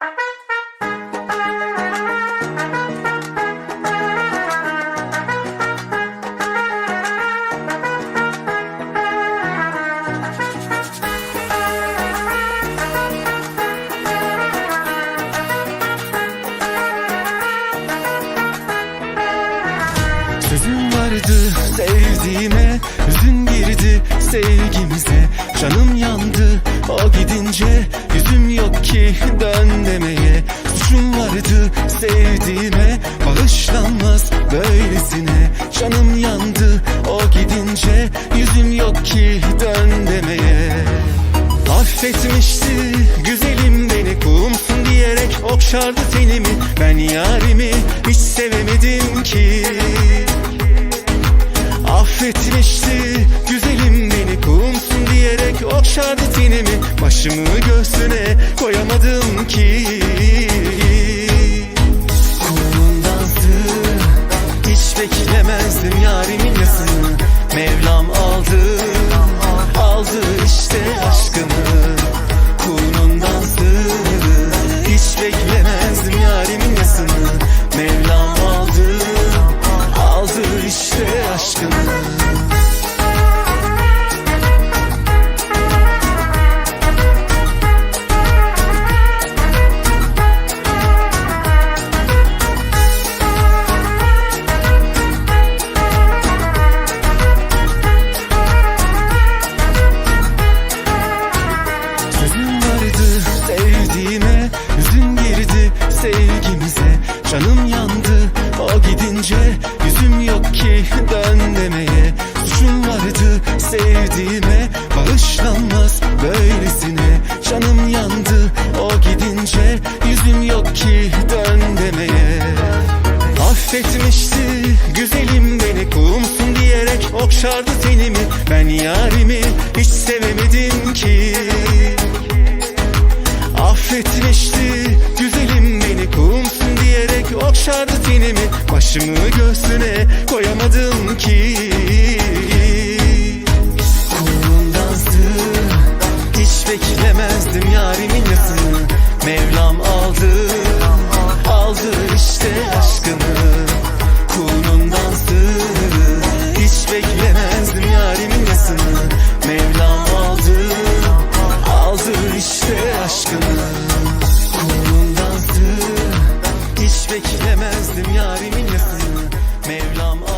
Sözüm vardı sevdiğime Hüzün girdi sevgimize. Canım yandı o gidince Yüzüm yok ki dön demeye. Suçum vardı sevdiğime Bağışlanmaz böylesine. Canım yandı o gidince Yüzüm yok ki dön demeye. Affetmişti güzelim beni Kulumsun diyerek okşardı tenimi. Ben yarimi hiç sevemedim ki Affetmişti güzelim beni Kulumsun diyerek okşardı tenimi. Başımı göğsüne koyamadım ki. Kulundansı hiç beklemezdim yarimin yasını. Mevlam aldı aldı işte aşkımı. Kulundansı hiç beklemezdim yarimin yasını. Mevlam aldı aldı işte aşkımı Yüzüm yok ki dön demeye. Suçum vardı sevdiğime. Bağışlanmaz böylesine. Canım yandı o gidince. Yüzüm yok ki dön demeye. Affetmişti güzelim beni. Kulumsun diyerek okşardı tenimi. Ben yarimi hiç sevemedim ki Sardı tenimi başımı göğsüne koyamadım ki. Kulundansı hiç beklemezdim yarimin yasını. Mevlam aldı. Bilemezdim yarimin yakını. Mevlam